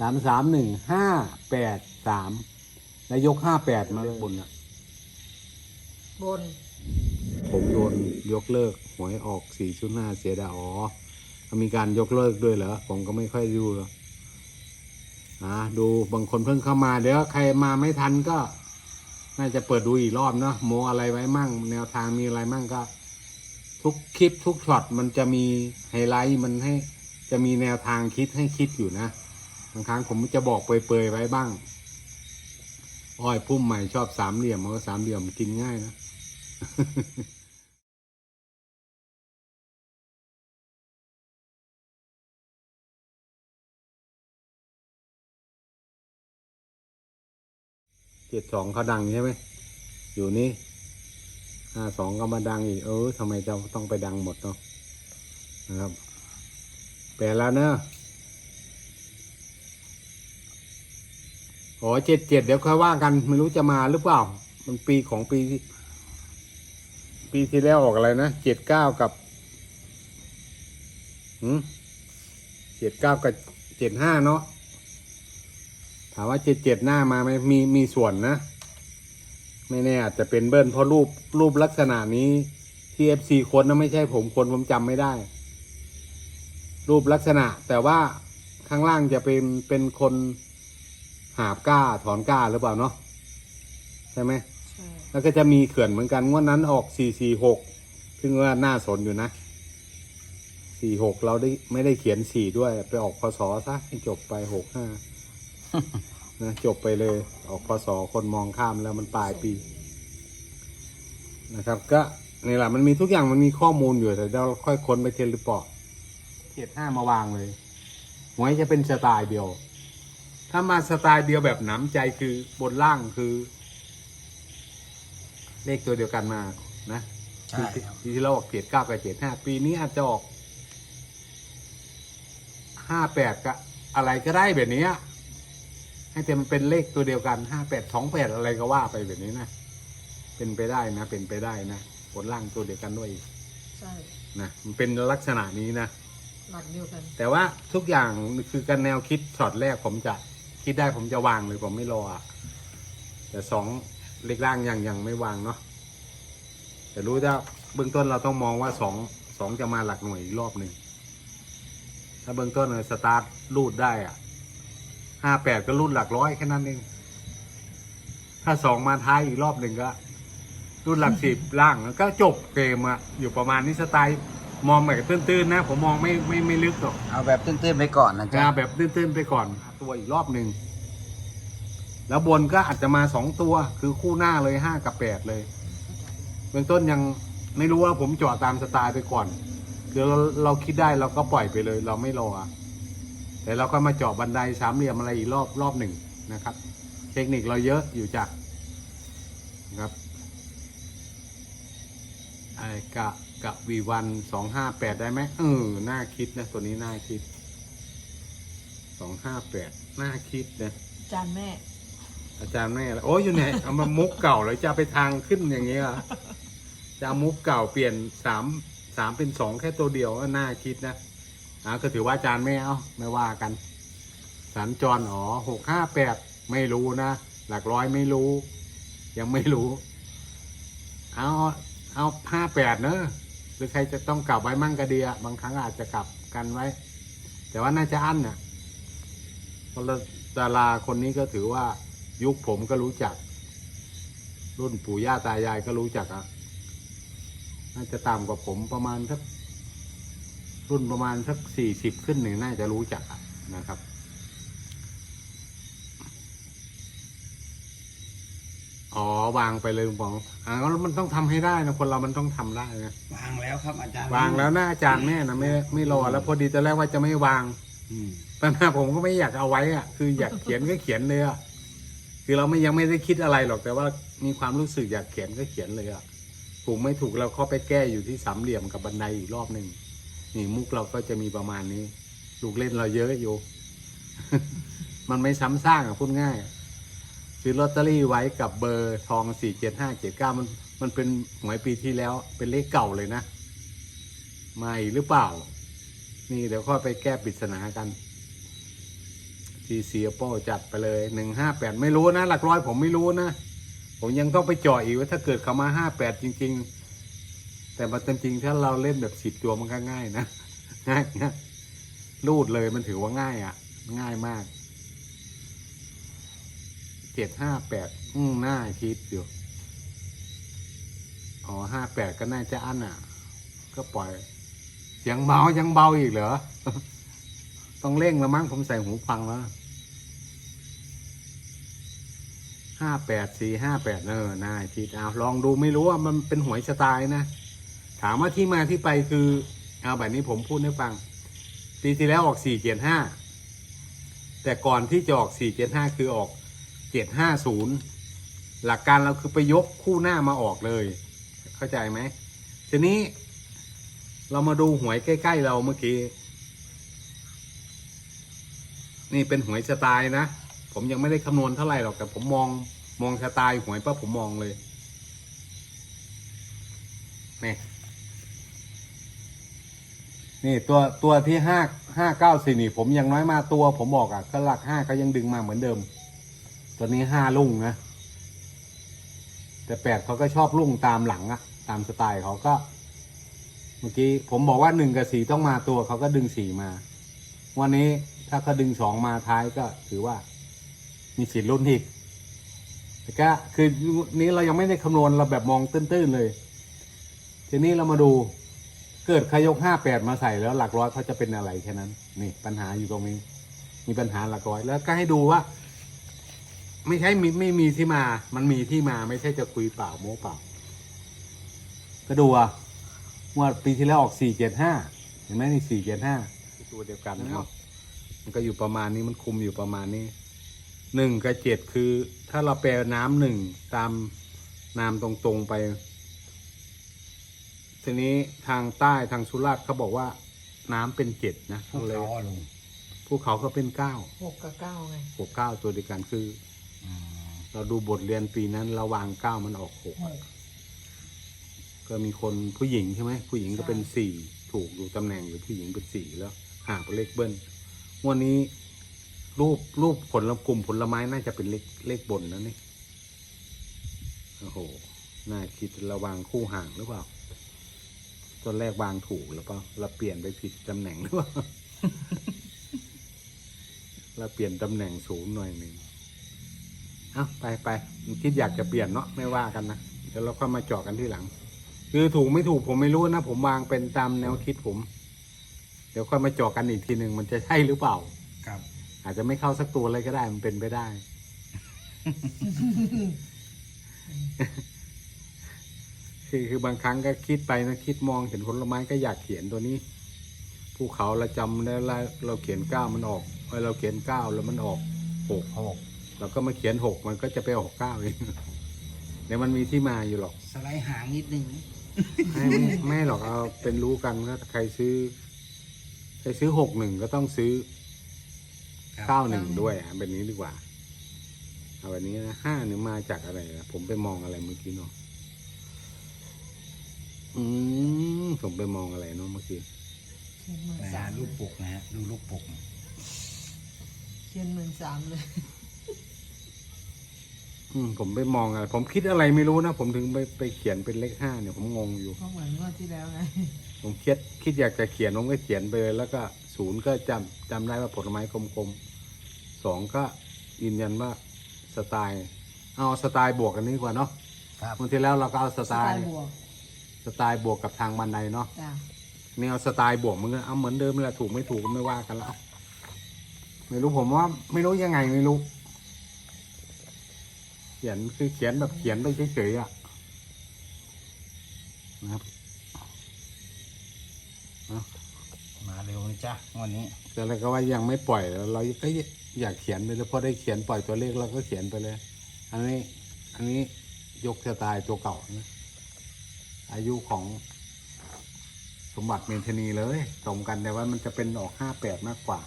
สามสามหนึ่งห้าแปดสามแล้วยกห้าแปดมาเลยบนอะ บน ผมโดนยกเลิกหวยออกสี่ชุดหน้าเสียดายอ๋อมีการยกเลิกด้วยเหรอผมก็ไม่ค่อยดูหรอกอ่าดูบางคนเพิ่งเข้ามาเดี๋ยวใครมาไม่ทันก็ น่าจะเปิดดูอีกรอบเนาะโมอะไรไว้มั่ง แนวทางมีอะไรมั่งก็ ทุกคลิปทุกช็อตมันจะมีไฮไลท์มันให้ จะมีแนวทางคิดให้คิดอยู่นะ บางครั้งผมจะบอกเปยๆไว้บ้าง อ้อยพุ่มใหม่ชอบสามเหลี่ยมมันก็สามเหลี่ยมกินง่ายนะเจ็ดสองเขาดังใช่ไหม อยู่นี่ห้าสองก็มาดังอีก เออทำไมจะต้องไปดังหมดเนาะนะครับแปลแล้วเนอะ โอ้เจ็ดเจ็ดเดี๋ยวค่อยว่ากันไม่รู้จะมาหรือเปล่า มันปีของปี ปีที่แล้วออกอะไรนะเจ็ดเก้ากับหืมเจ็ดเก้ากับเจ็ดห้าเนาะถามว่าเจ็ดเจ็ดหน้ามาไหมมีมีส่วนนะ ไม่แน่อาจจะเป็นเบิ้ลเพราะรูปรูปลักษณะนี้ที่เอฟซีคนนะไม่ใช่ผมคนผมจำไม่ได้ รูปลักษณะแต่ว่าข้างล่างจะเป็นเป็นคน หาบก้าถอนก้าหรือเปล่าเนาะใช่ไหมใช่แล้วก็จะมีเขื่อนเหมือนกันงวดนั้นออกสี่สี่หกซึ่งว่าน่าสนอยู่นะสี่หกเราได้ไม่ได้เขียนสี่ด้วยไปออกพศซะให้จบไปหกห้านะจบไปเลย ออกพศคนมองข้ามแล้วมันปลายปี นะครับ ก็นี่แหละมันมีทุกอย่างมันมีข้อมูลอยู่แต่เราค่อยค้นไปเทเลปอร์ตเขียดห้ามาวางเลยหวยจะเป็นสไตล์เดียว ถ้ามาสไตล์เดียวแบบหนำใจคือบนล่างคือ เลขตัวเดียวกันมานะใช่ครับปีที่เราออกเจ็ดเก้ากับเจ็ดห้าปีนี้อาจจะออกห้าแปดกับอะไรก็ได้แบบเนี้ยให้แต่มันเป็นเลขตัวเดียวกันห้าแปดสองแปดอะไรก็ว่าไปแบบนี้นะเป็นไปได้นะ เป็นไปได้นะบนล่างตัวเดียวกันด้วยอีกใช่นะมันเป็นลักษณะนี้นะ หลักเดียวกัน แต่ว่าทุกอย่างคือการแนวคิดช็อตแรกผมจะ คิดได้ผมจะวางเลยผมไม่รออะแต่สองเล็กล่างยังยังไม่วางเนาะแต่รู้ว่าเบื้องต้นเราต้องมองว่าสองสองจะมาหลักหน่วยอีกรอบหนึ่งถ้าเบื้องต้นเลยสตาร์ทรูดได้อะห้าแปดก็รูดหลักร้อยแค่นั้นเองถ้าสองมาท้ายอีกรอบหนึ่งก็รูดหลักสิบล่างแล้วก็จบเกมอะอยู่ประมาณนี้สไตล์ มองแบบตื้นๆนะ ผมมองไม่ไม่ไม่ลึกหรอกเอาแบบตื้นๆไปก่อนนะจ๊ะงาแบบตื้นๆไปก่อน ตัวอีกรอบหนึ่ง แล้วบนก็อาจจะมาสองตัวคือคู่หน้าเลยห้ากับแปดเลยเบื้องต้นยังไม่รู้ว่าผมเจาะตามสไตล์ไปก่อนคือเราเราคิดได้เราก็ปล่อยไปเลย เราไม่รออะแต่เราก็มาเจาะบันไดสามเหลี่ยมอะไรอีกรอบรอบหนึ่งนะครับ เทคนิคเราเยอะอยู่จ้ะนะครับ ไอ้กะกะวีวันสองห้าแปดได้ไหมเออน่าคิดนะตัวนี้น่าคิดสองห้าแปดน่าคิดนะจานแม่ อาจารย์แม่ละโอ้ยอยู่ไหนเอามามุกเก่าเลยจะเอาไปทางขึ้นอย่างเงี้ยเหรอจะเอามุกเก่าเปลี่ยนสามสามเป็นสองแค่ตัวเดียวก็น่าคิดนะอ่าก็ถือว่าอาจารย์แม่เอาไม่ว่ากันสัญจรอ๋อหกห้าแปดไม่รู้นะหลักร้อยไม่รู้ ยังไม่รู้ เอา เอาห้าแปดเนอะหรือใครจะต้องกลับไว้มั่งกระเดียบางครั้งอาจจะกลับกันไว้ แต่ว่าน่าจะอั้นน่ะเพราะดาราคนนี้ก็ถือว่า ยุคผมก็รู้จัก รุ่นปู่ย่าตายายก็รู้จักอะน่าจะต่ำกว่าผมประมาณสักรุ่นประมาณสักสี่สิบขึ้นหนึ่งน่าจะรู้จักนะครับ อ๋อวางไปเลยลุงป๋องอ่าแล้วมันต้องทำให้ได้นะคนเรามันต้องทำได้นะวางแล้วครับอาจารย์วางแล้วนะอาจารย์แม่นะไม่ไม่รอแล้วพอดีตอนแรกว่าจะไม่วาง อืมปัญหาผมก็ไม่อยากเอาไว้อะคืออยากเขียนก็เขียนเลยอะคือเราไม่ยังไม่ได้คิดอะไรหรอกแต่ว่ามีความรู้สึกอยากเขียนก็เขียนเลยอะถูกไม่ถูกเราเข้าไปแก้อยู่ที่สามเหลี่ยมกับบันไดอีกรอบหนึ่งนี่มุกเราก็จะมีประมาณนี้ ลูกเล่นเราเยอะอยู่ มันไม่ซ้ำซากอะพูดง่าย ซื้อลอตเตอรี่ไว้กับเบอร์ทองสี่เจ็ดห้าเจ็ดเก้ามันมันเป็นหวยปีที่แล้ว เป็นเลขเก่าเลยนะไม่หรือเปล่า นี่เดี๋ยวค่อยไปแก้ปริศนากันจพีเซียโป้จัดไปเลยหนึ่งห้าแปดไม่รู้นะ หลักร้อยผมไม่รู้นะ ผมยังต้องไปเจาะอีกว่าถ้าเกิดเขามาห้าแปดจริง ๆ แต่มันจริงๆถ้าเราเล่นแบบสิบตัวมันก็ง่ายนะง่ายนะรูดเลยมันถือว่าง่ายอะ ง่ายมาก จ็ดห้าแปดอืมน่าคิดอยู่ อ๋อห้าแปดก็น่าจะอันอะ ก็ปล่อยเสียงเบายังเบาอีกเหรอ ต้องเร่งแล้วมั้งผมใส่หูฟังแล้วห้าแปดสี่ห้าแปดเออน่าคิดเอาลองดูไม่รู้ว่ามันเป็นหวยสไตล์นะ ถามว่าที่มาที่ไปคือ เอาแบบนี้ผมพูดให้ฟัง ปีที่แล้วออกสี่เจ็ดห้าแต่ก่อนที่จะออกสี่เจ็ดห้าคือออก เจ็ดห้าศูนย์หลักการเราคือไปยกคู่หน้ามาออกเลย เข้าใจไหมทีนี้เรามาดูหวยใกล้ ๆ เราเมื่อกี้ นี่เป็นหวยสไตล์นะ ผมยังไม่ได้คำนวณเท่าไหร่หรอกแต่ผมมองมองสไตล์หวยปั๊บผมมองเลยนี่นี่ตัวตัวที่ห้าห้าเก้าสี่นี่ ผมยังน้อยมาตัว ผมบอกอะ่ะก็หลักห้าก็ยังดึงมาเหมือนเดิม ตัวนี้ห้าลุ่งนะ แต่แปดเขาก็ชอบลุ่งตามหลังอะตามสไตล์เขาก็ เมื่อกี้ผมบอกว่าหนึ่งกับสี่ต้องมาตัวเขาก็ดึงสี่มา วันนี้ถ้าเขาดึงสองมาท้ายก็ถือว่า มีสิทธิ์ลุ้นอีกแต่ก็คือนี้เรายังไม่ได้คำนวณเราแบบมองตื้นๆเลย ทีนี้เรามาดูเกิดขยกห้าแปดมาใส่แล้วหลักร้อยเขาจะเป็นอะไรแค่นั้น นี่ปัญหาอยู่ตรงนี้ มีปัญหาหลักร้อย แล้วก็ให้ดูว่า ไม่ใช่มีไม่มีที่มา มันมีที่มาไม่ใช่จะคุยเปล่าโม้เปล่า ก็ดูอะงวดปีที่แล้วออกสี่เจ็ดห้าเห็นไหมนี่สี่เจ็ดห้าตัวเดียวกันนะครับ มันก็อยู่ประมาณนี้มันคุมอยู่ประมาณนี้หนึ่งกับเจ็ดคือ ถ้าเราแปลน้ำหนึ่งตามนามตรงๆไป ทีนี้ทางใต้ทางสุราษฎร์เขาบอกว่า น้ำเป็นเจ็ดนะพวกเลยเขาอะลุงภูเขาก็เป็นเก้าหกกับเก้าไงหกเก้าตัวเดียวกันคืออืม เราดูบทเรียนปีนั้นเราวางเก้ามันออกหกหกก็มีคนผู้หญิงใช่ไหมผู้หญิงก็เป็นสี่ถูกดูตำแหน่งอยู่ผู้หญิงเป็นสี่แล้วหาเป็นเลขเบิ้ลงวันนี้ รูปรูปผลกลุ่มผลไม้น่าจะเป็นเลขเลขบนนะนี่โอ้โหน่าคิดระวางคู่ห่างหรือเปล่าตอนแรกวางถูกหรือเปล่าเราเปลี่ยนไปผิดตำแหน่งหรือเปล่า เราเปลี่ยนตำแหน่งสูงหน่อยหนึ่ง เอาไปไปคิดอยากจะเปลี่ยนเนาะไม่ว่ากันนะเดี๋ยวเราค่อยมาเจาะกันที่หลัง คือถูกไม่ถูกผมไม่รู้นะผมวางเป็นตามแนวคิดผม เดี๋ยวค่อยมาเจาะกันอีกทีหนึ่งมันจะใช่หรือเปล่า ครับ อาจจะไม่เข้าสักตัวเลยก็ได้มันเป็นไปได้ คือคือบางครั้งก็คิดไปนะคิดมองเห็นผลไม้ก็อยากเขียนตัวนี้ภูเขาเราจำได้แล้วเราเขียนเก้ามันออกเออเราเขียนเก้าแล้วมันออกหกหก เราก็มาเขียนหกมันก็จะไปออกเก้าเองเดี๋ยวมันมีที่มาอยู่หรอก สไลด์หางนิดนึงไม่ไม่ไม่หรอกเอาเป็นรู้กันก็ใครซื้อ ใครซื้อหกหนึ่งก็ต้องซื้อครับเก้าหนึ่งด้วยอะแบบนี้ดีกว่าเอาแบบนี้นะห้าเนี่ยมาจากอะไรนะผมไปมองอะไรเมื่อกี้เนาะอืมผมไปมองอะไรเนาะเมื่อกี้เขียนหมื่นนะสาฮะมลูกปลุกนะฮะดูลูกปลุกเขียนหมื่นสามเลย อืมผมไปมองอะไรผมคิดอะไรไม่รู้นะผมถึงไปไปเขียนเป็นเลขห้าเนี่ยผมงงอยู่เพราะเหมือนงวดที่แล้วไง ผมคิดคิดอยากจะเขียนผมก็เขียนไปเลยแล้วก็ศูนย์ก็จำจำได้ว่าผลไม้กลมๆสองก็ยืนยันว่าสไตล์ เอาสไตล์บวกกันนี้ดีกว่าเนาะครับบางทีแล้วเราก็เอาสสไตไตล์ล์บวกสไตล์บวกกับทางบันไดเนาะจ้ะนี่เอาสไตล์บวกมันก็เอาเหมือนเดิมแหละถูกไม่ถูกก็ไม่ว่ากันแล้วไม่รู้ผมว่าไม่รู้ยังไงไม่รู้เขียนคือเขียนแบบเขียนไปเฉยๆอะนะครับมาเร็วนะจ๊ะวันนี้ แต่เราก็ว่ายังไม่ปล่อยแล้วเราก็อยากเขียนไปเลยพอได้เขียนปล่อยตัวเลขเราก็เขียนไปเลย อันนี้ อันนี้ยกสไตล์ตัวเก่านะอายุของสมบัติเมนเทนีเลยตรงกันแต่ว่ามันจะเป็นออกห้าแปดมากกว่า